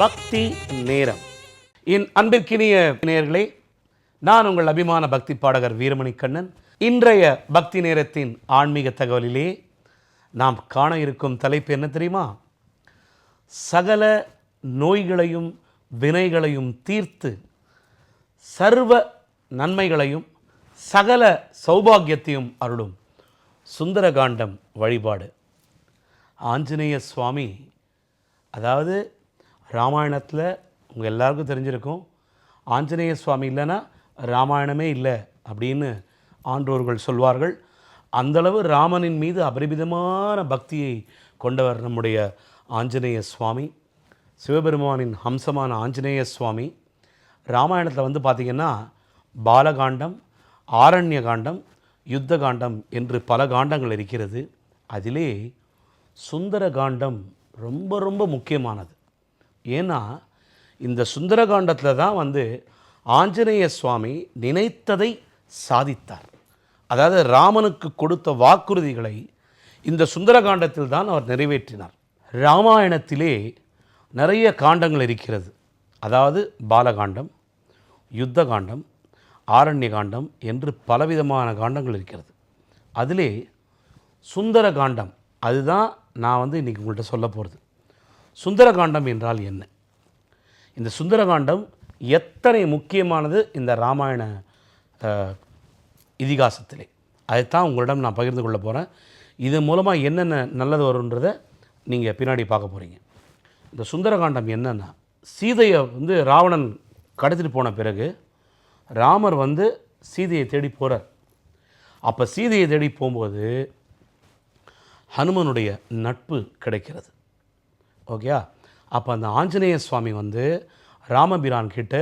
பக்தி நேரம். என் அன்பிற்கினிய நேயர்களே நான் உங்கள் அபிமான பக்தி பாடகர் வீரமணி கண்ணன். இன்றைய பக்தி நேரத்தின் ஆன்மீக தகவலிலே நாம் காண இருக்கும் தலைப்பு என்ன தெரியுமா? சகல நோய்களையும் வினைகளையும் தீர்த்து சர்வ நன்மைகளையும் சகல சௌபாகியத்தையும் அருளும் சுந்தரகாண்டம் வழிபாடு. ஆஞ்சநேய சுவாமி அதாவது ராமாயணத்தில் உங்கள் எல்லாருக்கும் தெரிஞ்சிருக்கும். ஆஞ்சநேய சுவாமி இல்லைன்னா ராமாயணமே இல்லை அப்படின்னு ஆன்றோர்கள் சொல்வார்கள். அந்தளவு ராமனின் மீது அபரிமிதமான பக்தியை கொண்டவர் நம்முடைய ஆஞ்சநேய சுவாமி. சிவபெருமானின் ஹம்சமான ஆஞ்சநேய சுவாமி. ராமாயணத்தில் வந்து பார்த்திங்கன்னா பாலகாண்டம் ஆரண்ய காண்டம் யுத்த காண்டம் என்று பல காண்டங்கள் இருக்கிறது. அதிலே சுந்தர காண்டம் ரொம்ப ரொம்ப முக்கியமானது. ஏன்னா இந்த சுந்தர காண்டத்தில் தான் வந்து ஆஞ்சநேய சுவாமி நினைத்ததை சாதித்தார். அதாவது ராமனுக்கு கொடுத்த வாக்குறுதிகளை இந்த சுந்தரகாண்டத்தில் தான் அவர் நிறைவேற்றினார். ராமாயணத்திலே நிறைய காண்டங்கள் இருக்கிறது. அதாவது பாலகாண்டம் யுத்த காண்டம் ஆரண்ய காண்டம் என்று பலவிதமான காண்டங்கள் இருக்கிறது. அதிலே சுந்தர காண்டம் அதுதான் நான் வந்து இன்றைக்கி உங்கள்கிட்ட சொல்ல போகிறது சுந்தரகாண்டம் என்றால் என்ன? இந்த சுந்தரகாண்டம் எத்தனை முக்கியமானது இந்த ராமாயண இதிகாசத்திலே? அதைத்தான் உங்களிடம் நான் பகிர்ந்து கொள்ள போகிறேன் இது மூலமாக என்னென்ன நல்லது வரும்ன்றதை நீங்கள் பின்னாடி பார்க்க போகிறீங்க இந்த சுந்தரகாண்டம் என்னன்னா சீதையை வந்து ராவணன் கடத்திட்டு போன பிறகு ராமர் வந்து சீதையை தேடி போகிறார் அப்போ சீதையை தேடி போகும்போது ஹனுமனுடைய நட்பு கிடைக்கிறது. ஓகேயா? அப்போ அந்த ஆஞ்சநேய சுவாமி வந்து ராமபிரான் கிட்ட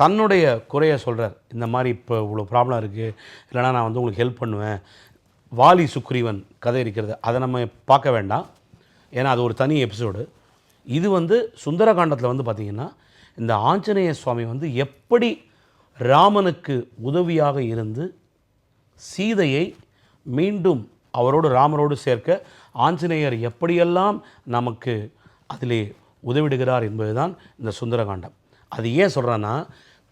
தன்னுடைய குறையை சொல்கிறார் இந்த மாதிரி இப்போ இவ்வளோ ப்ராப்ளம் இருக்குது இல்லைனா நான் வந்து உங்களுக்கு ஹெல்ப் பண்ணுவேன். வாலி சுக்ரீவன் கதை இருக்கிறது. அதை நம்ம பார்க்க வேண்டாம். ஏன்னா அது ஒரு தனி எபிசோடு இது வந்து சுந்தரகாண்டத்தில் வந்து பார்த்திங்கன்னா இந்த ஆஞ்சநேய சுவாமி வந்து எப்படி ராமனுக்கு உதவியாக இருந்து சீதையை மீண்டும் அவரோடு ராமரோடு சேர்க்க ஆஞ்சநேயர் எப்படியெல்லாம் நமக்கு அதிலே உதவிடுகிறார் என்பதுதான் இந்த சுந்தரகாண்டம். அது ஏன் சொல்கிறேன்னா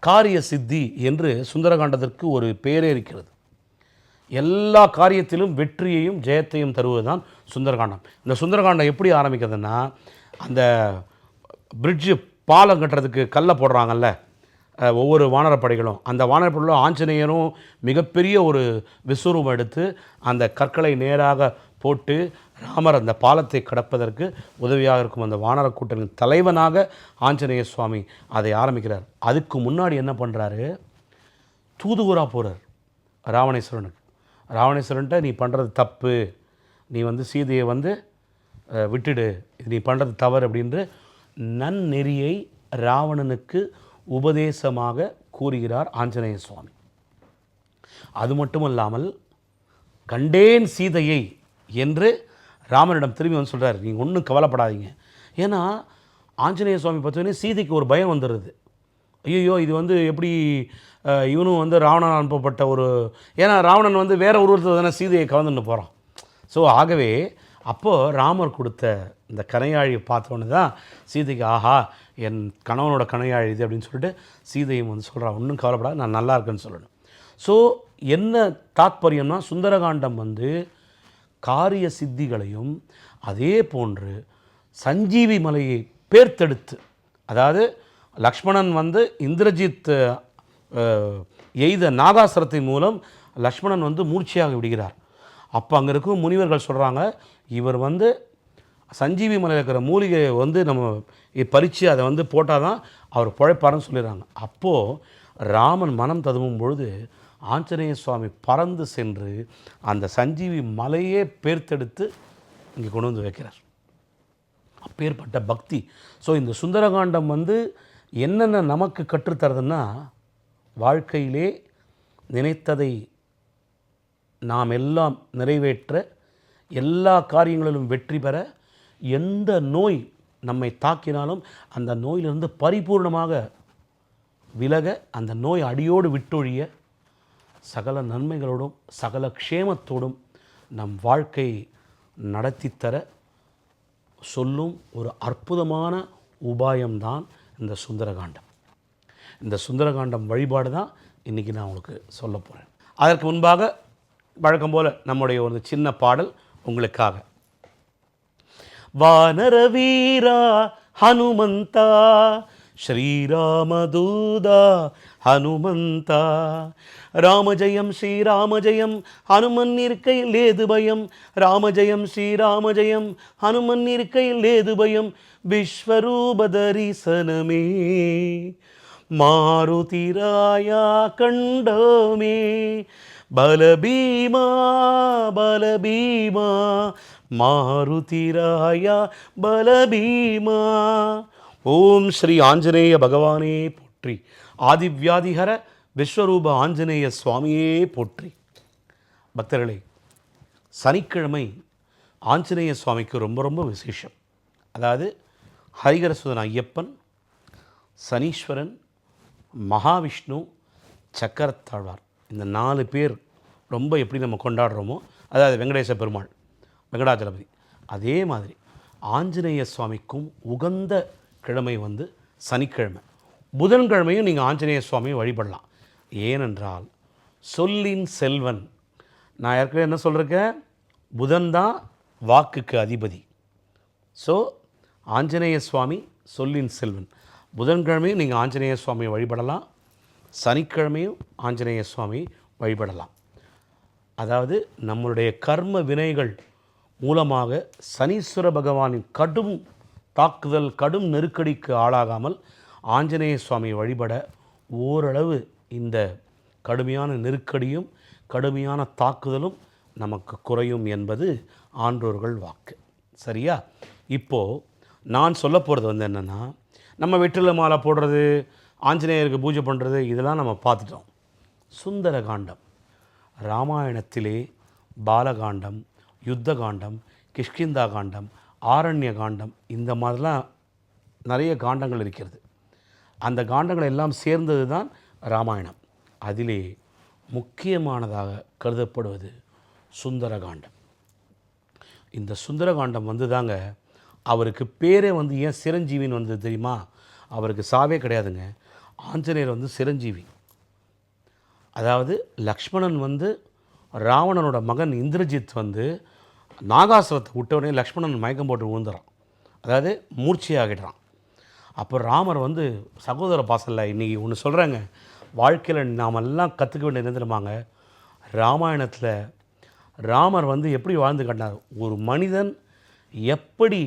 காரிய சித்தி என்று சுந்தரகாண்டத்திற்கு ஒரு பெயரே இருக்கிறது. எல்லா காரியத்திலும் வெற்றியையும் ஜெயத்தையும் தருவதுதான் சுந்தரகாண்டம். இந்த சுந்தரகாண்டம் எப்படி ஆரம்பிக்கிறதுன்னா அந்த பிரிட்ஜு பாலம் கட்டுறதுக்கு கல்லை போடுறாங்கல்ல ஒவ்வொரு வானரப்படைகளும். அந்த வானரப்படைகளும் ஆஞ்சநேயரும் மிகப்பெரிய ஒரு விஸ்வரூபம் எடுத்து அந்த கற்களை நேராக போட்டு ராமர் அந்த பாலத்தை கடப்பதற்கு உதவியாக இருக்கும் அந்த வானர கூட்டணியின் தலைவனாக ஆஞ்சநேய சுவாமி அதை ஆரம்பிக்கிறார். அதுக்கு முன்னாடி என்ன பண்ணுறாரு தூதுவராக போகிறார் ராவணேஸ்வரனுக்கு. ராவணேஸ்வரன்ட்ட நீ பண்ணுறது தப்பு. நீ வந்து சீதையை வந்து விட்டுடு. இது நீ பண்ணுறது தவறு அப்படின்று நன்னெறியை ராவணனுக்கு உபதேசமாக கூறுகிறார் ஆஞ்சநேய சுவாமி. அது மட்டுமல்லாமல் கண்டேன் சீதையை என்று ராமனிடம் திரும்பி வந்து சொல்கிறார் நீங்கள் ஒன்றும் கவலைப்படாதீங்க. ஏன்னா ஆஞ்சநேய சுவாமி பார்த்தோன்னே சீதைக்கு ஒரு பயம் வந்துடுது ஐயோ இது வந்து எப்படி இவனும் வந்து ராவணன் அனுப்பப்பட்ட ஒரு ஏன்னா ராவணன் வந்து வேறு உருவத்தில் தானே சீதையை கவர்ந்துட்டு போகிறான் ஸோ ஆகவே அப்போது ராமர் கொடுத்த இந்த கனையாழி பார்த்தோன்னு தான் சீதைக்கு ஆஹா என் கணவனோட கனையாழி இது அப்படின்னு சொல்லிட்டு சீதையும் வந்து சொல்கிறான் ஒன்றும் கவலைப்படாது நான் நல்லா இருக்கேன்னு சொல்லணும். ஸோ என்ன தாத்பரியம்னா சுந்தரகாண்டம் வந்து காரிய சித்திகளையும் அதே போன்று சஞ்சீவி மலையை பேர்த்தெடுத்து அதாவது லக்ஷ்மணன் வந்து இந்திரஜித் எய்த நாகாசுரத்தின் மூலம் லக்ஷ்மணன் வந்து மூர்ச்சியாக விடுகிறார். அப்போ அங்கே இருக்கும் முனிவர்கள் சொல்கிறாங்க இவர் வந்து சஞ்சீவி மலையில் இருக்கிற மூலிகையை வந்து நம்ம பறித்து அதை வந்து போட்டால் தான் அவர் பிழைப்பாருன்னு சொல்லிடுறாங்க. அப்போது ராமன் மனம் ததுவும் பொழுது ஆஞ்சநேய சுவாமி பறந்து சென்று அந்த சஞ்சீவி மலையே பேர்த்தெடுத்து இங்கே கொண்டு வந்து வைக்கிறார். அப்பேற்பட்ட பக்தி. ஸோ இந்த சுந்தரகாண்டம் வந்து என்னென்ன நமக்கு கற்றுத்தருதுன்னா வாழ்க்கையிலே நினைத்ததை நாம் எல்லாம் நிறைவேற்ற எல்லா காரியங்களிலும் வெற்றி பெற எந்த நோய் நம்மை தாக்கினாலும் அந்த நோயிலிருந்து பரிபூர்ணமாக விலக அந்த நோய் அடியோடு விட்டொழிய சகல நன்மைகளோடும் சகல க்ஷேமத்தோடும் நம் வாழ்க்கை நடத்தித்தர சொல்லும் ஒரு அற்புதமான உபாயம்தான் இந்த சுந்தரகாண்டம். இந்த சுந்தரகாண்டம் வழிபாடு தான் இன்றைக்கி நான் உங்களுக்கு சொல்ல போகிறேன் அதற்கு முன்பாக வழக்கம் போல் நம்முடைய ஒரு சின்ன பாடல் உங்களுக்காக. வானர வீரா ஹனுமந்தா ஸ்ரீராமதூதா ஹனுமந்தா. ராமஜயம் ஸ்ரீராமஜயம் ஹனுமன் இருக்கையில் ஏது பயம்? ராமஜயம் ஸ்ரீராமஜயம் ஹனுமன் இருக்கையில் ஏது பயம்? விஸ்வரூபதரிசனமே. மாருதிராயா கண்டோமே. பலபீமா பலபீமா. மாருதிராயா பலபீமா. ஓம் ஸ்ரீ ஆஞ்சநேய பகவானே போற்றி. ஆதிவியாதிகர விஸ்வரூப ஆஞ்சநேய சுவாமியே போற்றி. பக்தர்களே சனிக்கிழமை ஆஞ்சநேய சுவாமிக்கு ரொம்ப ரொம்ப விசேஷம். அதாவது ஹரிகரசுதன் ஐயப்பன் சனீஸ்வரன் மகாவிஷ்ணு சக்கரத்தாழ்வார். இந்த நாலு பேர் ரொம்ப எப்படி நம்ம கொண்டாடுறோமோ அதாவது வெங்கடேச பெருமாள் வெங்கடாஜலபதி அதே மாதிரி ஆஞ்சநேய சுவாமிக்கும் உகந்த கிழமை வந்து சனிக்கிழமை. புதன்கிழமையும் நீங்கள் ஆஞ்சநேய சுவாமியை வழிபடலாம். ஏனென்றால் சொல்லின் செல்வன். நான் ஏற்கனவே என்ன சொல்கிறேன் புதன் தான் வாக்குக்கு அதிபதி. ஸோ ஆஞ்சநேய சுவாமி சொல்லின் செல்வன். புதன்கிழமையும் நீங்கள் ஆஞ்சநேய சுவாமியை வழிபடலாம். சனிக்கிழமையும் ஆஞ்சநேய சுவாமி வழிபடலாம். அதாவது நம்மளுடைய கர்ம வினைகள் மூலமாக சனீஸ்வர பகவானின் கடும் தாக்குதல் கடும் நெருக்கடிக்கு ஆளாகாமல் ஆஞ்சநேய சுவாமி வழிபட ஓரளவு இந்த கடுமையான நெருக்கடியும் கடுமையான தாக்குதலும் நமக்கு குறையும் என்பது ஆன்றோர்கள் வாக்கு. சரியா? இப்போது நான் சொல்ல போகிறது வந்து என்னென்னா நம்ம வெற்றில மாலை போடுறது ஆஞ்சநேயருக்கு பூஜை பண்ணுறது இதெல்லாம் நம்ம பார்த்துட்டோம். சுந்தர காண்டம் ராமாயணத்திலே பாலகாண்டம் யுத்த காண்டம் கிஷ்கிந்தா காண்டம் ஆரண்ய காண்டம் இந்த மாதிரிலாம் நிறைய காண்டங்கள் இருக்கிறது. அந்த காண்டங்கள் எல்லாம் சேர்ந்தது தான் ராமாயணம். அதிலே முக்கியமானதாக கருதப்படுவது சுந்தரகாண்டம். இந்த சுந்தரகாண்டம் வந்து தாங்க அவருக்கு பேரே வந்து ஏன் சிரஞ்சீவின்னு வந்தது தெரியுமா? அவருக்கு சாவே கிடையாதுங்க. ஆஞ்சநேயர் வந்து சிரஞ்சீவி. அதாவது லக்ஷ்மணன் வந்து ராவணனோட மகன் இந்திரஜித் வந்து நாகாசுரத்தை விட்டவுடனே லக்ஷ்மணன் மயக்கம் போட்டு விழுந்துறான். அதாவது மூர்ச்சியாகிடுறான் அப்போ ராமர் வந்து சகோதர பாசலில் இன்றைக்கி ஒன்று சொல்கிறாங்க வாழ்க்கையில் நாமெல்லாம் கற்றுக்க வேண்டிய என்ன தெரியுமாங்க? ராமாயணத்தில் ராமர் வந்து எப்படி வாழ்ந்து கட்டினார்? ஒரு மனிதன் எப்படி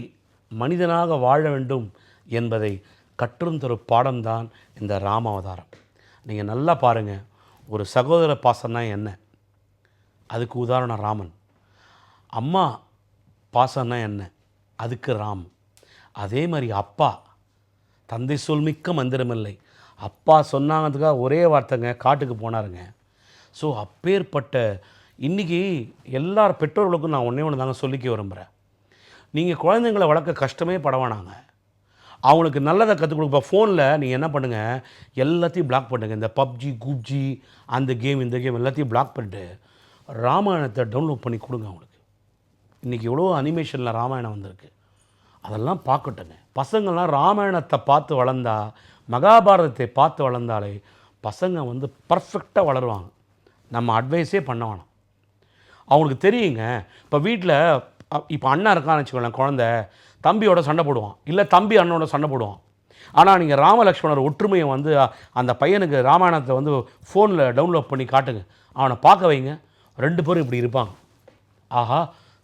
மனிதனாக வாழ வேண்டும் என்பதை கற்றும் தரும் பாடம்தான் இந்த ராம அவதாரம் நீங்கள் நல்லா பாருங்கள் ஒரு சகோதர பாசம்னா என்ன? அதுக்கு உதாரணம் ராமன். அம்மா பாசம்னா என்ன? அதுக்கு ராம். அதே மாதிரி அப்பா. தந்தை சொல் மிக்க மந்திரமில்லை. அப்பா சொன்னாங்கிறதுக்காக ஒரே வார்த்தைங்க காட்டுக்கு போனாருங்க. ஸோ அப்பேற்பட்ட இன்றைக்கி எல்லார் பெற்றோர்களுக்கும் நான் ஒன்றே ஒன்று தாங்க சொல்லிக்க விரும்புகிறேன் நீங்கள் குழந்தைங்களை வளர்க்க கஷ்டமே பட வேணாங்க. அவங்களுக்கு நல்லதை கற்றுக் கொடுப்ப ஃபோனில் நீங்கள் என்ன பண்ணுங்கள் எல்லாத்தையும் பிளாக் பண்ணுங்கள் இந்த பப்ஜி குப்ஜி அந்த கேம் இந்த கேம் எல்லாத்தையும் பிளாக் பண்ணிட்டு ராமாயணத்தை டவுன்லோட் பண்ணி கொடுங்க அவங்களுக்கு. இன்றைக்கி எவ்வளோ அனிமேஷனில் ராமாயணம் வந்திருக்கு. அதெல்லாம் பார்க்கட்டுங்க. பசங்கள்லாம் ராமாயணத்தை பார்த்து வளர்ந்தா மகாபாரதத்தை பார்த்து வளர்ந்தாலே பசங்க வந்து பர்ஃபெக்டாக வளருவாங்க. நம்ம அட்வைஸே பண்ண வேணாம். அவங்களுக்கு தெரியுங்க இப்போ வீட்டில் இப்போ அண்ணா இருக்கான்னு வச்சுக்கோங்களேன் குழந்த தம்பியோட சண்டை போடுவான். இல்லை தம்பி அண்ணனோட சண்டை போடுவான். ஆனால் நீங்கள் ராமலக்ஷ்மணர் ஒற்றுமையை வந்து அந்த பையனுக்கு ராமாயணத்தை வந்து ஃபோனில் டவுன்லோட் பண்ணி காட்டுங்க. அவனை பார்க்க வைங்க. ரெண்டு பேரும் இப்படி இருப்பாங்க. ஆஹா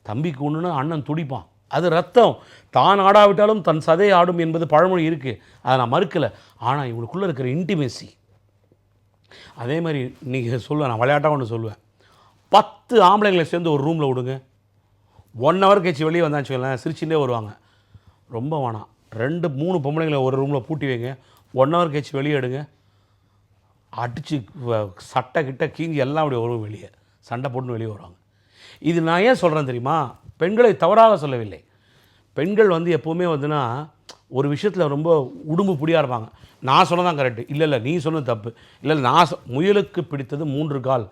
தம்பிக்கு ஒன்றுனா அண்ணன் துடிப்பான். அது ரத்தம். தான் ஆடாவிட்டாலும் தன் சதை ஆடும் என்பது பழமொழி இருக்குது அதை நான் மறுக்கலை. ஆனால் இவங்களுக்குள்ளே இருக்கிற இன்டிமேசி அதே மாதிரி இன்றைக்கி சொல்லுவேன் நான் விளையாட்டாக ஒன்று சொல்லுவேன். பத்து ஆம்பளைங்களை சேர்ந்து ஒரு ரூமில் விடுங்க. ஒன் ஹவர் கழிச்சு வெளியே வந்தான்னு வச்சுக்கலாம் சிரிச்சுட்டே வருவாங்க. ரொம்ப வேணாம். ரெண்டு மூணு பொம்பளைங்களை ஒரு ரூமில் பூட்டி வைங்க. ஒன் ஹவர் கழிச்சு வெளியே எடுங்க. அடித்து சட்டை கிட்ட கீஞ்சி எல்லாம் அப்படி வரும் வெளியே. சண்டை போட்டுன்னு வெளியே வருவாங்க. இது நான் ஏன் சொல்கிறேன் தெரியுமா? பெண்களை தவறாக சொல்லவில்லை. பெண்கள் வந்து எப்போவுமே வந்துன்னா ஒரு விஷயத்தில் ரொம்ப உடும்பு புடியாக இருப்பாங்க. நான் சொன்னதான் கரெக்டு இல்லை இல்லை நீ சொன்னது தப்பு. இல்லை நான் சொ- முயலுக்கு பிடித்தது மூன்று கால்.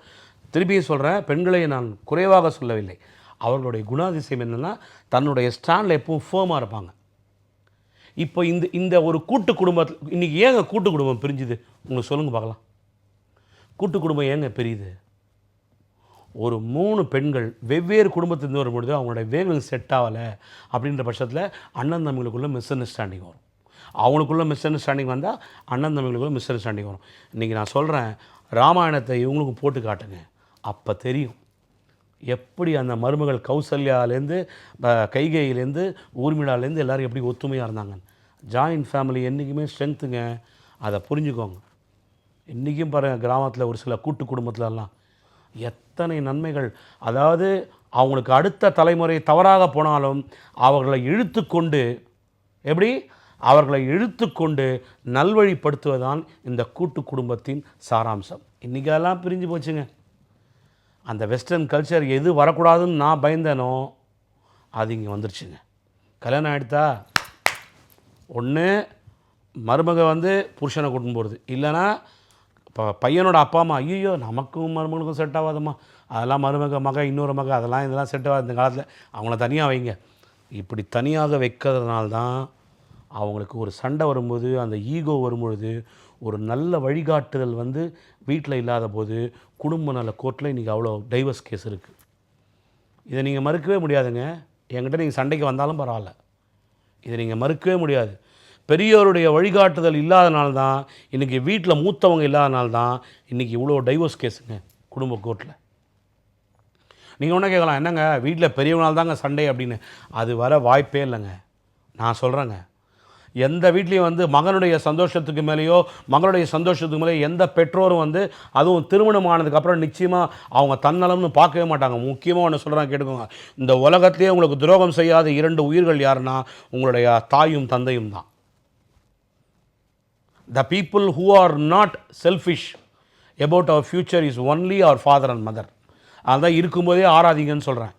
திருப்பியும் சொல்கிறேன் பெண்களை நான் குறைவாக சொல்லவில்லை. அவர்களுடைய குணாதிசயம் என்னென்னா தன்னுடைய ஸ்டாண்டில் எப்பவும் ஃபேமாக இருப்பாங்க. இப்போ இந்த இந்த ஒரு கூட்டு குடும்பத்தில் இன்றைக்கி ஏங்க கூட்டு குடும்பம் பிரிஞ்சுது? உங்களுக்கு சொல்லுங்கள் பார்க்கலாம். கூட்டு குடும்பம் ஏங்க பிரியுது? ஒரு மூணு பெண்கள் வெவ்வேறு குடும்பத்திலிருந்து வரும்பொழுது அவங்களோட வேவலிங் செட் ஆகலை அப்படின்ற பட்சத்தில் அண்ணன் தம்பிகளுக்குள்ளே மிஸ் அண்டர்ஸ்டாண்டிங் வரும். அவங்களுக்குள்ள மிஸ் அண்டர்ஸ்டாண்டிங் வந்தால் அண்ணன் தம்பிகளுக்குள்ள மிஸ் அண்டர்ஸ்டாண்டிங் வரும். இன்றைக்கி நான் சொல்கிறேன் ராமாயணத்தை இவங்களுக்கும் போட்டு காட்டுங்க. அப்போ தெரியும். எப்படி அந்த மருமகள் கௌசல்யாலேருந்து கைகையிலேருந்து கைகேயிலேருந்து ஊர்மிளாலேருந்து எல்லாரும் எப்படி ஒத்துமையாக இருந்தாங்க ஜாயின்ட் ஃபேமிலி என்றைக்குமே ஸ்ட்ரென்த்துங்க அதை புரிஞ்சுக்கோங்க. இன்றைக்கும் பாருங்கள் கிராமத்தில் ஒரு சில கூட்டு குடும்பத்துலலாம் எத்தனை நன்மைகள். அதாவது அவங்களுக்கு அடுத்த தலைமுறை தவறாக போனாலும் அவர்களை இழுத்து கொண்டு எப்படி? அவர்களை இழுத்து கொண்டு நல்வழிப்படுத்துவதுதான் இந்த கூட்டு குடும்பத்தின் சாராம்சம். இன்றைக்கெல்லாம் பிரிஞ்சு போச்சுங்க. அந்த வெஸ்டர்ன் கல்ச்சர் எது வரக்கூடாதுன்னு நான் பயந்தேனோ அது இங்கே வந்துருச்சுங்க. கல்யாணம் ஆகிடுதா ஒன்று மருமக வந்து புருஷனை கூட்டின்னு போகிறது இல்லைன்னா இப்போ பையனோட அப்பா அம்மா ஐயோ நமக்கும் மருமகளுக்கும் செட் ஆகாதம்மா. அதெல்லாம் மருமக மக இன்னொரு மக அதெல்லாம் இதெல்லாம் செட் ஆகாது. இந்த காலத்தில் அவங்கள தனியாக வைங்க. இப்படி தனியாக வைக்கிறதுனால தான் அவங்களுக்கு ஒரு சண்டை வரும்போது அந்த ஈகோ வரும்பொழுது ஒரு நல்ல வழிகாட்டுதல் வந்து வீட்டில் இல்லாத போது குடும்ப நல கோர்ட்டில் இன்றைக்கி அவ்வளோ டைவர்ஸ் கேஸ் இருக்குது இதை நீங்கள் மறுக்கவே முடியாதுங்க. என்கிட்ட நீங்கள் சண்டைக்கு வந்தாலும் பரவாயில்ல. இதை நீங்கள் மறுக்கவே முடியாது. பெரியோருடைய வழிகாட்டுதல் இல்லாதனால தான் இன்றைக்கி வீட்டில் மூத்தவங்க இல்லாதனால தான் இன்றைக்கி இவ்வளோ டைவோர்ஸ் கேஸுங்க குடும்ப கோர்ட்டில் நீங்கள் ஒன்றும் கேட்கலாம் என்னங்க வீட்டில் பெரியவனால் தாங்க சண்டை அப்படின்னு. அது வர வாய்ப்பே இல்லைங்க. நான் சொல்கிறேங்க எந்த வீட்லேயும் வந்து மகனுடைய சந்தோஷத்துக்கு மேலேயோ மகளுடைய சந்தோஷத்துக்கு மேலேயோ எந்த பெற்றோரும் வந்து அதுவும் திருமணம் ஆனதுக்கப்புறம் நிச்சயமாக அவங்க தன்னலம்னு பார்க்கவே மாட்டாங்க. முக்கியமாக ஒன்று சொல்கிறாங்க கேட்டுக்கோங்க. இந்த உலகத்திலே உங்களுக்கு துரோகம் செய்யாத இரண்டு உயிர்கள் யாருன்னா உங்களுடைய தாயும் தந்தையும் தான். The people who are not selfish about our future is only our father and mother அதான் இருக்கும்போதே ஆராதிங்கன்னு சொல்கிறேன்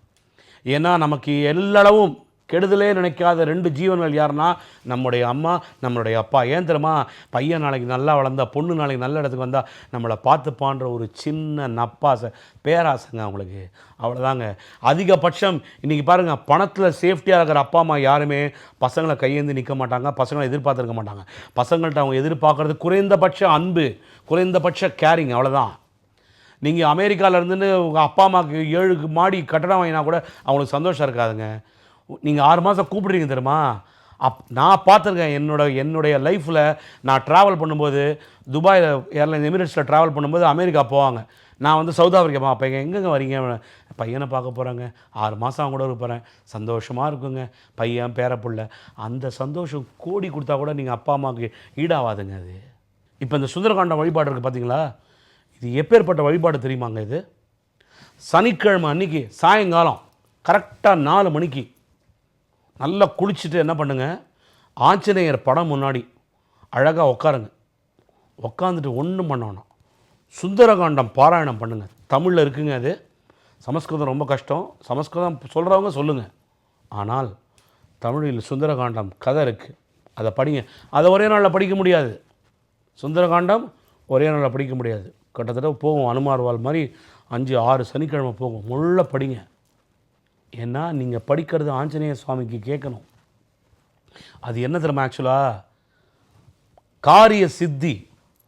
ஏன்னா நமக்கு எல்லளவும் கெடுதலே நினைக்காத ரெண்டு ஜீவன்கள் யாருன்னா நம்முடைய அம்மா நம்மளுடைய அப்பா. ஏன் தெரியுமா? பையன் நாளைக்கு நல்லா வளர்ந்தா பொண்ணு நாளைக்கு நல்ல இடத்துக்கு வந்தால் நம்மளை பார்த்துப்பான்ற ஒரு சின்ன நப்பாசை பேராசைங்க அவங்களுக்கு. அவ்வளோதாங்க அதிகபட்சம் இன்றைக்கி பாருங்கள் பணத்தில் சேஃப்டியாக இருக்கிற அப்பா அம்மா யாருமே பசங்களை கையேந்து நிற்க மாட்டாங்க பசங்களை எதிர்பார்த்துருக்க மாட்டாங்க. பசங்கள்கிட்ட அவங்க எதிர்பார்க்குறது குறைந்தபட்ச அன்பு குறைந்தபட்ச கேரிங் அவ்வளோதான் நீங்கள் அமெரிக்காவிலேருந்துன்னு உங்கள் அப்பா அம்மாவுக்கு ஏழு மாடி கட்டடம் வாங்கினா கூட அவங்களுக்கு சந்தோஷம் இருக்காதுங்க. நீங்கள் ஆறு மாதம் கூப்பிடுறீங்க தெரியுமா? அப் நான் பார்த்துருக்கேன் என்னோட என்னுடைய லைஃப்பில் நான் ட்ராவல் பண்ணும்போது துபாயில் ஏர்லைன் எமிரேட்ஸில் ட்ராவல் பண்ணும்போது அமெரிக்கா போவாங்க. நான் வந்து சவுத் ஆஃப்ரிக்கா அப்போ எங்கெங்கே வரீங்க? பையனை பார்க்க போகிறாங்க ஆறு மாதம் அவங்க கூட இருக்க போகிறேன் சந்தோஷமாக இருக்குங்க. பையன் பேரப்புள்ள அந்த சந்தோஷம் கோடி கொடுத்தா கூட நீங்கள் அப்பா அம்மாவுக்கு ஈடாகாதுங்க அது. இப்போ இந்த சுந்தரகாண்டம் வழிபாடு இருக்குது பார்த்தீங்களா இது எப்பேற்பட்ட வழிபாடு தெரியுமாங்க இது? சனிக்கிழமை அன்னைக்கு சாயங்காலம் கரெக்டாக நாலு மணிக்கு நல்லா குளிச்சுட்டு என்ன பண்ணுங்க? ஆஞ்சநேயர் படம் முன்னாடி அழகாக உட்காருங்க உட்காந்துட்டு ஒன்றும் பண்ணணும் சுந்தரகாண்டம் பாராயணம் பண்ணுங்கள் தமிழில் இருக்குங்க அது. சமஸ்கிருதம் ரொம்ப கஷ்டம். சமஸ்கிருதம் சொல்கிறவங்க சொல்லுங்கள் ஆனால் தமிழில் சுந்தரகாண்டம் கதை இருக்குது அதை படிங்க. அதை ஒரே நாளில் படிக்க முடியாது. சுந்தரகாண்டம் ஒரே நாளில் படிக்க முடியாது. கிட்டத்தட்ட போகும் அனுமார்வால் மாதிரி அஞ்சு ஆறு சனிக்கிழமை போகும். முள்ள படிங்க. ஏன்னா நீங்கள் படிக்கிறது ஆஞ்சநேய சுவாமிக்கு கேட்கணும். அது என்ன தெரியுமா ஆக்சுவலாக காரிய சித்தி.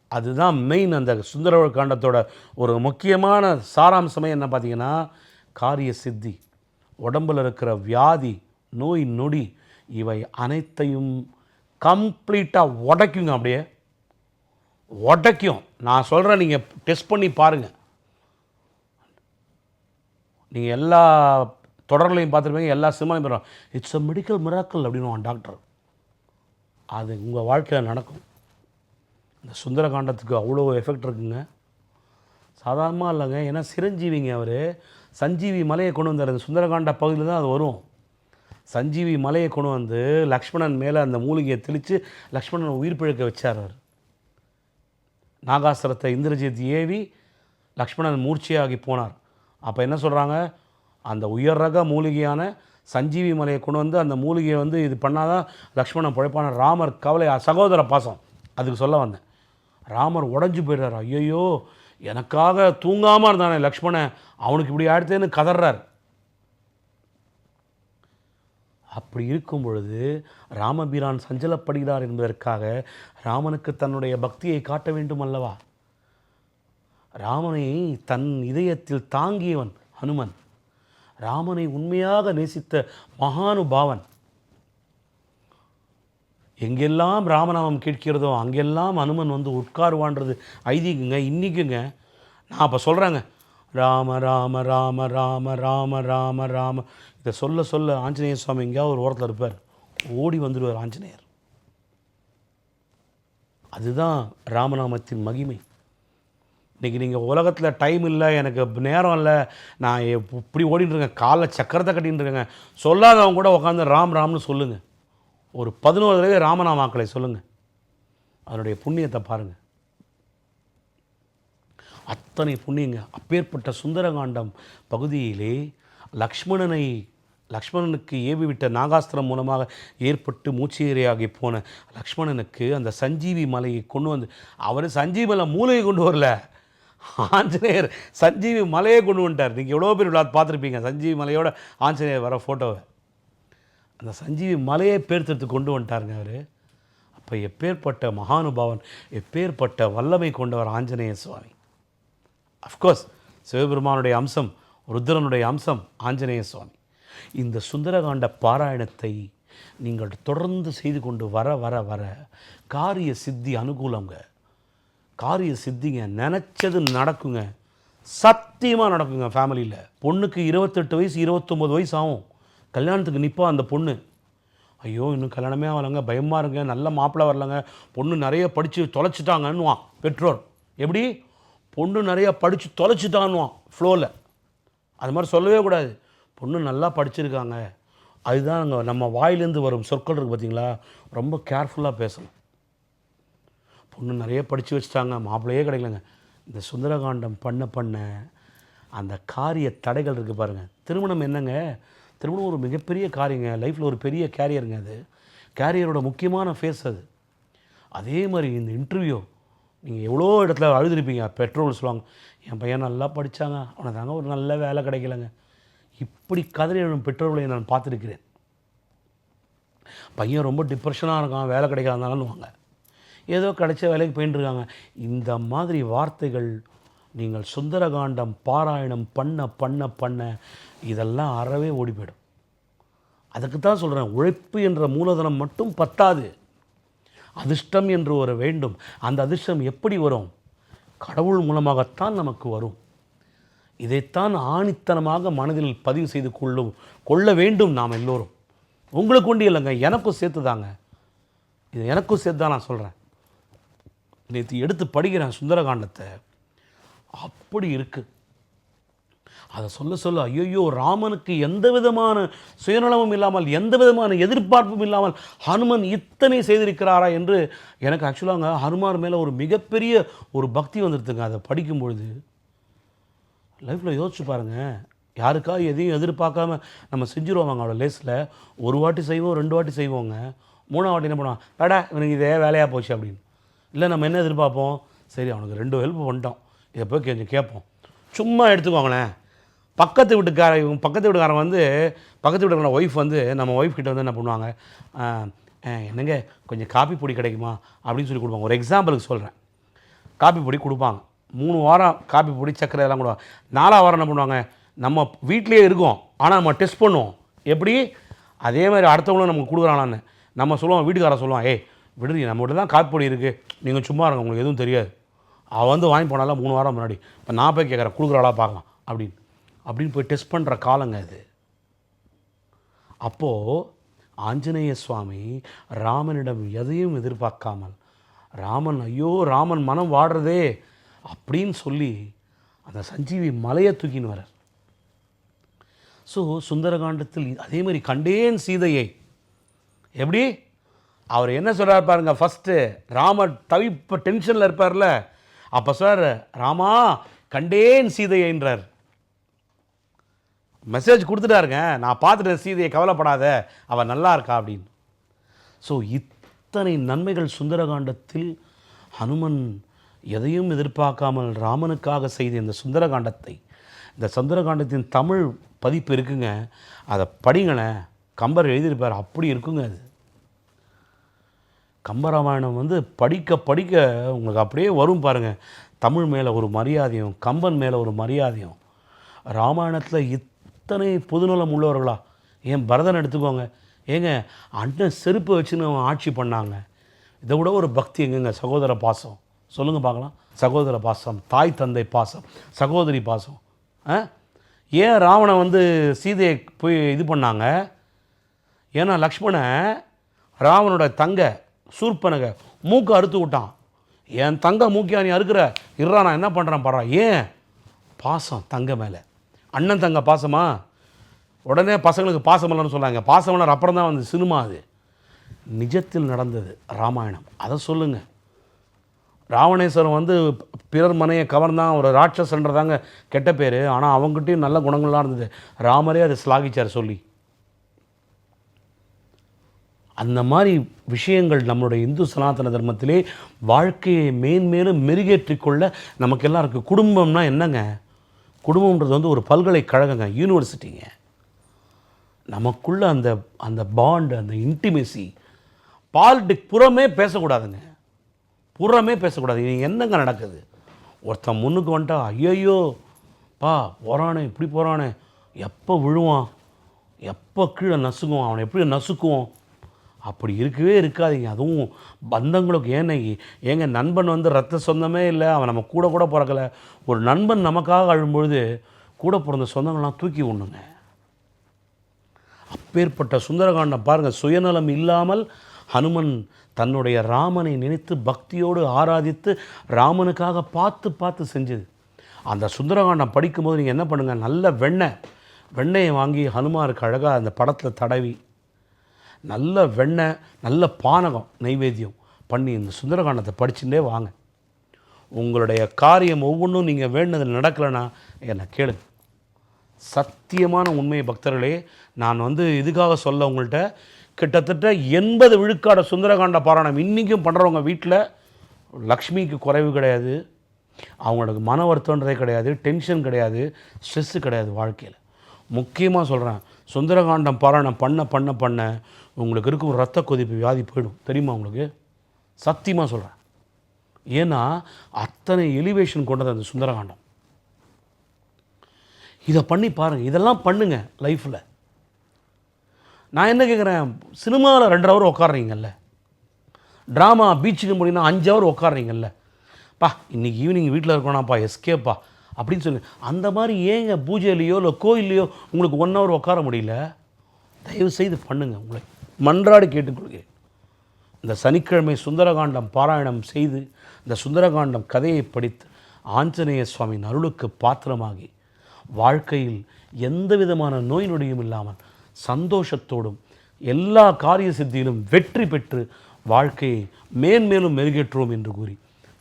அதுதான் மெயின் அந்த சுந்தரவர் காண்டத்தோட ஒரு முக்கியமான சாராம்சமே என்ன பார்த்தீங்கன்னா காரிய சித்தி. உடம்பில் இருக்கிற வியாதி நோய் நொடி இவை அனைத்தையும் கம்ப்ளீட்டாக உடைக்குங்க அப்படியே. உடைக்கும். நான் சொல்கிறேன் நீங்கள் டெஸ்ட் பண்ணி பாருங்கள் நீங்கள் எல்லா தொடர்லையும் பார்த்துருப்பீங்க எல்லா சினிமாலையும் பார்த்துருவோம் இட்ஸ் அ மெடிக்கல் மிராக்கல் அப்படின்னு டாக்டர் அது உங்கள் வாழ்க்கையில் நடக்கும். இந்த சுந்தரகாண்டத்துக்கு அவ்வளோ எஃபெக்ட் இருக்குங்க. சாதாரணமாக இல்லைங்க ஏன்னா சிரஞ்சீவிங்க அவர் சஞ்சீவி மலையை கொண்டு வந்தார். அந்த சுந்தரகாண்ட பகுதியில் தான் அது வரும். சஞ்சீவி மலையை கொண்டு வந்து லக்ஷ்மணன் மேலே அந்த மூலிகையை தெளித்து லக்ஷ்மணன் உயிர் பிழைக்க வச்சார் அவர். நாகாசுரத்தை இந்திரஜித் ஏவி லக்ஷ்மணன் மூர்ச்சையாகி போனார். அப்போ என்ன சொல்கிறாங்க அந்த உயர் ரக மூலிகையான சஞ்சீவி மலையை கொண்டு வந்து அந்த மூலிகையை வந்து இது பண்ணாதான் லக்ஷ்மணன் பிழைப்பான ராமர் கவலை சகோதர பாசம். அதுக்கு சொல்ல வந்தேன். ராமர் உடஞ்சி போயிடுறார். ஐயோ எனக்காக தூங்காமல் இருந்தானே லக்ஷ்மணன். அவனுக்கு இப்படி ஆயிடுத்தேன்னு கதறார் அப்படி இருக்கும் பொழுது ராமபிரான் சஞ்சலப்படுகிறார் என்பதற்காக ராமனுக்கு தன்னுடைய பக்தியை காட்ட வேண்டும் அல்லவா? ராமனை தன் இதயத்தில் தாங்கியவன் ஹனுமன். ராமனை உண்மையாக நேசித்த மகானுபாவன். எங்கெல்லாம் ராமநாமம் கேட்கிறதோ அங்கெல்லாம் அனுமன் வந்து உட்காருவான்றது. ஐதீகங்க இன்றைக்குங்க நான் அப்போ சொல்கிறேங்க ராம ராம ராம ராம ராம ராம ராம. இதை சொல்ல சொல்ல ஆஞ்சநேய சுவாமி எங்கேயாவது ஒரு ஓரத்தில் இருப்பார். ஓடி வந்துடுவார் ஆஞ்சநேயர். அதுதான் ராமநாமத்தின் மகிமை. இன்றைக்கி நீங்கள் உலகத்தில் டைம் இல்லை எனக்கு நேரம் இல்லை நான் இப்படி ஓடிட்டுருக்கேன் காலைல சக்கரத்தை கட்டின்னு இருக்கேங்க சொல்லாதவங்க கூட உட்காந்து ராம் ராம்னு சொல்லுங்கள் ஒரு பதினோரு தடவை ராமநாமாக்களை சொல்லுங்கள் அதனுடைய புண்ணியத்தை பாருங்கள் அத்தனை புண்ணியங்க. அப்பேற்பட்ட சுந்தரகாண்டம் பகுதியிலே லக்ஷ்மணனை லக்ஷ்மணனுக்கு ஏவிவிட்ட நாகாஸ்திரம் மூலமாக ஏற்பட்டு மூச்சேரியாகி போன லக்ஷ்மணனுக்கு அந்த சஞ்சீவி மலையை கொண்டு வந்து அவர் சஞ்சீவி மலை மூலையை கொண்டு வரல. ஆஞ்சநேயர் சஞ்சீவி மலையை கொண்டு வந்துட்டார். நீங்கள் எவ்வளோ பேர் விழா பார்த்துருப்பீங்க. சஞ்சீவி மலையோட ஆஞ்சநேயர் வர ஃபோட்டோவை அந்த சஞ்சீவி மலையை பேர்த்தெடுத்து கொண்டு வந்துட்டாருங்க அவர். அப்போ எப்பேற்பட்ட மகானுபாவன் எப்பேற்பட்ட வல்லமை கொண்டவர் ஆஞ்சநேய சுவாமி. அஃப்கோர்ஸ் சிவபெருமானுடைய அம்சம் ருத்ரனுடைய அம்சம் ஆஞ்சநேய சுவாமி. இந்த சுந்தரகாண்ட பாராயணத்தை நீங்கள் தொடர்ந்து செய்து கொண்டு வர வர வர காரிய சித்தி அனுகூலங்க காரிய சித்திங்க நினச்சது நடக்குங்க. சத்தியமாக நடக்குங்க ஃபேமிலியில் பொண்ணுக்கு இருபத்தெட்டு வயசு இருபத்தொம்போது வயசு ஆகும். கல்யாணத்துக்கு நிற்பா அந்த பொண்ணு. ஐயோ இன்னும் கல்யாணமே ஆகலைங்க பயமாக இருங்க நல்ல மாப்பிள்ளை வரலங்க. பொண்ணு நிறைய படித்து தொலைச்சிட்டாங்கன்னுவான் பெற்றோர். எப்படி? பொண்ணு நிறைய படித்து தொலைச்சிட்டான்னுவான் ஃப்ளோவில் அது மாதிரி சொல்லவே கூடாது. பொண்ணு நல்லா படிச்சிருக்காங்க. அதுதான் நம்ம வாயிலேருந்து வரும் சொற்கள் இருக்குது பார்த்தீங்களா ரொம்ப கேர்ஃபுல்லாக பேசணும். பொண்ணு நிறைய படித்து வச்சுட்டாங்க. மாப்பிள்ளையே கிடைக்கலங்க. இந்த சுந்தரகாண்டம் பண்ண பண்ண அந்த காரிய தடைகள் இருக்குது பாருங்கள் திருமணம் என்னங்க? திருமணம் ஒரு மிகப்பெரிய காரியங்க. லைஃப்பில் ஒரு பெரிய கேரியருங்க அது. கேரியரோட முக்கியமான ஃபேஸ் அது. அதே மாதிரி இந்த இன்டர்வியூ நீங்கள் எவ்வளோ இடத்துல அழுதுருப்பீங்க. பெட்ரோல் சொல்லுவாங்க என் பையன் நல்லா படித்தாங்க அவனை தாங்க ஒரு நல்ல வேலை கிடைக்கலங்க. இப்படி கதறி எழும் பெற்றோர்களை நான் பார்த்துருக்கிறேன். பையன் ரொம்ப டிப்ரெஷனாக இருக்கான். வேலை கிடைக்காதனாலன்னுவாங்க ஏதோ கிடைச்ச வேலைக்கு போயின்னு இந்த மாதிரி வார்த்தைகள் நீங்கள் சுந்தரகாண்டம் பாராயணம் பண்ண பண்ண பண்ண இதெல்லாம் அறவே ஓடி போயிடும். அதுக்கு தான் சொல்கிறேன் உழைப்பு என்ற மூலதனம் மட்டும் பத்தாது. அதிர்ஷ்டம் என்று ஒரு வேண்டும். அந்த அதிர்ஷ்டம் எப்படி வரும்? கடவுள் மூலமாகத்தான் நமக்கு வரும். இதைத்தான் ஆணித்தனமாக மனதில் பதிவு செய்து கொள்ளும் கொள்ள வேண்டும் நாம் எல்லோரும். உங்களுக்கு கொண்டு இல்லைங்க எனக்கும் சேர்த்து தாங்க இது எனக்கும் சேர்த்து தான் நான் சொல்கிறேன் நேற்று எடுத்து படிக்கிறேன் சுந்தரகாண்டத்தை அப்படி இருக்குது அதை சொல்ல சொல்ல ஐயோ ராமனுக்கு எந்த விதமான சுயநலமும் இல்லாமல் எந்த விதமான எதிர்பார்ப்பும் இல்லாமல் ஹனுமன் இத்தனை செய்திருக்கிறாரா என்று எனக்கு ஆக்சுவலாங்க ஹனுமார் மேலே ஒரு மிகப்பெரிய ஒரு பக்தி வந்துடுதுங்க அதை படிக்கும் பொழுது லைஃப்பில் யோசிச்சு பாருங்கள் யாருக்கா எதையும் எதிர்பார்க்காம நம்ம செஞ்சுருவாங்க அவ்வளோ லேஸில் ஒரு வாட்டி செய்வோம் ரெண்டு வாட்டி செய்வோங்க. மூணாவது வாட்டி என்ன பண்ணுவான்? வேடா இவனுக்கு இதே வேலையாக போச்சு அப்படின்னு. இல்லை நம்ம என்ன எதிர்பார்ப்போம்? சரி அவனுக்கு ரெண்டு ஹெல்ப் பண்ணிட்டோம் இதை போய் கொஞ்சம் கேட்போம். சும்மா எடுத்துக்கோங்களேன். பக்கத்து வீட்டுக்கார இவங்க பக்கத்து வீட்டுக்காரன் வந்து பக்கத்து வீட்டுக்கார ஒய்ஃப் வந்து நம்ம ஒய்ஃப் கிட்ட வந்து என்ன பண்ணுவாங்க? என்னங்க கொஞ்சம் காப்பி பொடி கிடைக்குமா? அப்படின்னு சொல்லி கொடுப்பாங்க. ஒரு எக்ஸாம்பிளுக்கு சொல்கிறேன் காப்பி பொடி கொடுப்பாங்க. மூணு வாரம் காப்பி பொடி சக்கரை எல்லாம் கொடுவாங்க நாலாம் வாரம் என்ன பண்ணுவாங்க? நம்ம வீட்டிலேயே இருக்கோம். ஆனால் நம்ம டெஸ்ட் பண்ணுவோம். எப்படி? அதே மாதிரி அடுத்தவங்களும் நமக்கு கொடுக்குறானான்னு நம்ம சொல்லுவோம் வீட்டுக்காரன் சொல்லுவான் ஏய் விடுறீங்க நம்ம தான் காப்பி பொடி இருக்குது நீங்கள் சும்மா இருங்க உங்களுக்கு எதுவும் தெரியாது. அவள் வந்து வாங்கி போனாலும் மூணு வாரம் முன்னாடி. இப்போ நான் போய் கேட்குறேன் கொடுக்குறாளா பார்க்கலாம் அப்படின்னு. அப்படின்னு போய் டெஸ்ட் பண்ணுற காலங்க அது. அப்போது ஆஞ்சநேய சுவாமி ராமனிடம் எதையும் எதிர்பார்க்காமல் ராமன் ஐயோ ராமன் மனம் வாடுறதே அப்படின்னு சொல்லி அந்த சஞ்சீவி மலையை தூக்கின்னு வரார் ஸோ சுந்தரகாண்டத்தில் அதே மாதிரி கண்டேன் சீதையை. எப்படி? அவர் என்ன சொல்கிறார் பாருங்க ஃபஸ்ட்டு ராமர் தவிப்ப டென்ஷனில் இருப்பார்ல. அப்போ சார் ராமா கண்டேன் சீதையன்றார் மெசேஜ் கொடுத்துட்டாருங்க நான் பார்த்துட்டேன் சீதையை கவலைப்படாத அவள் நல்லா இருக்கா அப்படின்னு. ஸோ இத்தனை நன்மைகள் சுந்தரகாண்டத்தில் ஹனுமன் எதையும் எதிர்பார்க்காமல் ராமனுக்காக செய்த இந்த சுந்தரகாண்டத்தை இந்த சுந்தரகாண்டத்தின் தமிழ் பதிப்பு இருக்குங்க. அதை படிங்களேன் கம்பர் எழுதியிருப்பார் அப்படி இருக்குங்க அது. கம்பராமாயணம் வந்து படிக்க படிக்க உங்களுக்கு அப்படியே வரும் பாருங்கள் தமிழ் மேலே ஒரு மரியாதையும் கம்பன் மேலே ஒரு மரியாதையும். ராமாயணத்தில் இத்தனை பொதுநலம் உள்ளவர்களா? ஏன் பரதன் எடுத்துக்கோங்க. ஏங்க அண்ணன் செருப்பு வச்சுன்னு அவன் ஆட்சி பண்ணாங்க. இதை விட ஒரு பக்தி எங்கங்க? சகோதர பாசம். சொல்லுங்கள் பார்க்கலாம். சகோதர பாசம் தாய் தந்தை பாசம் சகோதரி பாசம். ஆ? ஏன் ராவணன் வந்து சீதையை போய் இது பண்ணாங்க? ஏன்னா லக்ஷ்மணன் ராவனோட தங்க சூர்பனக மூக்கை அறுத்து விட்டான். என் தங்க மூக்கியா நீ அறுக்கிற? இருறா நான் என்ன பண்ணுறேன் பாரு? ஏன்? பாசம் தங்க மேலே. அண்ணன் தங்க பாசமா? உடனே பசங்களுக்கு பாசம் இல்லைன்னு சொன்னாங்க. பாசமலர் அப்புறம் தான் வந்து சினிமா அது. நிஜத்தில் நடந்தது ராமாயணம். அதை சொல்லுங்கள் ராவணேஸ்வரன் வந்து பிறர் மனையை கவர்ந்தான். ஒரு ராட்சசன்றதாங்க கெட்ட பேர். ஆனால் அவங்ககிட்டையும் நல்ல குணங்கள்லாம் இருந்தது. ராமரே அதை ஸ்லாகிச்சார் சொல்லி. அந்த மாதிரி விஷயங்கள் நம்மளுடைய இந்து சனாதன தர்மத்திலே வாழ்க்கையை மேன்மேலும் மெருகேற்றிக்கொள்ள நமக்கு நமக்கெல்லாம் குடும்பம்னா என்னங்க? குடும்பம்ன்றது வந்து ஒரு பல்கலைக்கழகங்க யூனிவர்சிட்டிங்க நமக்குள்ள அந்த அந்த பாண்டு அந்த இன்டிமேசி பாலிட்டிக் புறமே பேசக்கூடாதுங்க. புறமே பேசக்கூடாது. நீ என்னங்க நடக்குது? ஒருத்தன் முன்னுக்கு வந்துட்டா ஐயையோ பா போகிறானே இப்படி போகிறானே எப்போ விழுவான்? எப்போ கீழே நசுக்குவான் அவனை எப்படி நசுக்குவோம்? அப்படி இருக்கவே இருக்காதீங்க. அதுவும் பந்தங்களுக்கு ஏன்னா ஏங்க நண்பன் வந்து ரத்த சொந்தமே இல்லை அவன் நம்ம கூட கூட பிறக்கல. ஒரு நண்பன் நமக்காக அழும்பொழுது கூட பிறந்த சொந்தங்கள்லாம் தூக்கி விடணுங்க அப்பேற்பட்ட சுந்தரகாண்டம் பாருங்கள் சுயநலம் இல்லாமல் ஹனுமன் தன்னுடைய ராமனை நினைத்து பக்தியோடு ஆராதித்து ராமனுக்காக பார்த்து பார்த்து செஞ்சது. அந்த சுந்தரகாண்டம் படிக்கும்போது நீங்கள் என்ன பண்ணுங்கள் நல்ல வெண்ணெய் வெண்ணெயை வாங்கி ஹனுமாருக்கு அழகாக அந்த படத்தில் தடவி நல்ல வெண்ணெய் நல்ல பானகம் நைவேத்தியம் பண்ணி இந்த சுந்தரகாண்டத்தை படிச்சுட்டே வாங்க. உங்களுடைய காரியம் ஒவ்வொன்றும் நீங்கள் வேண்டது நடக்கலைன்னா என்னை கேளுங்க. சத்தியமான உண்மை பக்தர்களே நான் வந்து இதுக்காக சொல்ல உங்கள்கிட்ட கிட்டத்தட்ட எண்பது விழுக்காட சுந்தரகாண்ட பாராயணம் இன்றைக்கும் பண்ணுறவங்க வீட்டில் லக்ஷ்மிக்கு குறைவு கிடையாது. அவங்களுக்கு மன வருத்தன்றதே கிடையாது டென்ஷன் கிடையாது ஸ்ட்ரெஸ்ஸு கிடையாது வாழ்க்கையில். முக்கியமாக சொல்கிறேன் சுந்தரகாண்டம் பாராயணம் பண்ண பண்ண பண்ண உங்களுக்கு இருக்கும் ரத்த கொதிப்பு வியாதி போயிடும். தெரியுமா உங்களுக்கு? சத்தியமாக சொல்கிறேன் ஏன்னா அத்தனை எலிவேஷன் கொண்டது அந்த சுந்தரகாண்டம். இதை பண்ணி பாருங்கள் இதெல்லாம் பண்ணுங்கள் லைஃப்பில் நான் என்ன கேட்குறேன் சினிமாவில் ரெண்டு ஹவர் உட்காடுறீங்கல்ல ட்ராமா பீச்சுக்கு முடியும்னா அஞ்சு ஹவர் உட்காடுறீங்கல்ல பா இன்றைக்கி ஈவினிங் வீட்டில் இருக்கணும்ப்பா எஸ்கேப்பா அப்படின்னு சொல்லி. அந்த மாதிரி ஏங்க பூஜையிலையோ இல்லை கோயில்லையோ உங்களுக்கு ஒன் ஹவர் உட்கார முடியல? தயவு செய்து பண்ணுங்க உங்களை. மன்றாடி கேட்டுக்கொள்கிறேன். இந்த சனிக்கிழமை சுந்தரகாண்டம் பாராயணம் செய்து இந்த சுந்தரகாண்டம் கதையை படித்து ஆஞ்சநேய சுவாமி அருளுக்கு பாத்திரமாகி வாழ்க்கையில் எந்த விதமான நோய் நொடியும் இல்லாமல் சந்தோஷத்தோடும் எல்லா காரிய சித்தியிலும் வெற்றி பெற்று வாழ்க்கையை மேன்மேலும் மெருகேற்றுவோம் என்று கூறி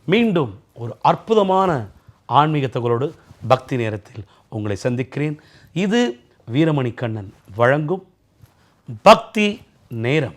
மீண்டும் ஒரு அற்புதமான ஆன்மீக தகவலோடு பக்தி நேரத்தில் உங்களை சந்திக்கிறேன். இது வீரமணி கண்ணன் வழங்கும் பக்தி நேரம்.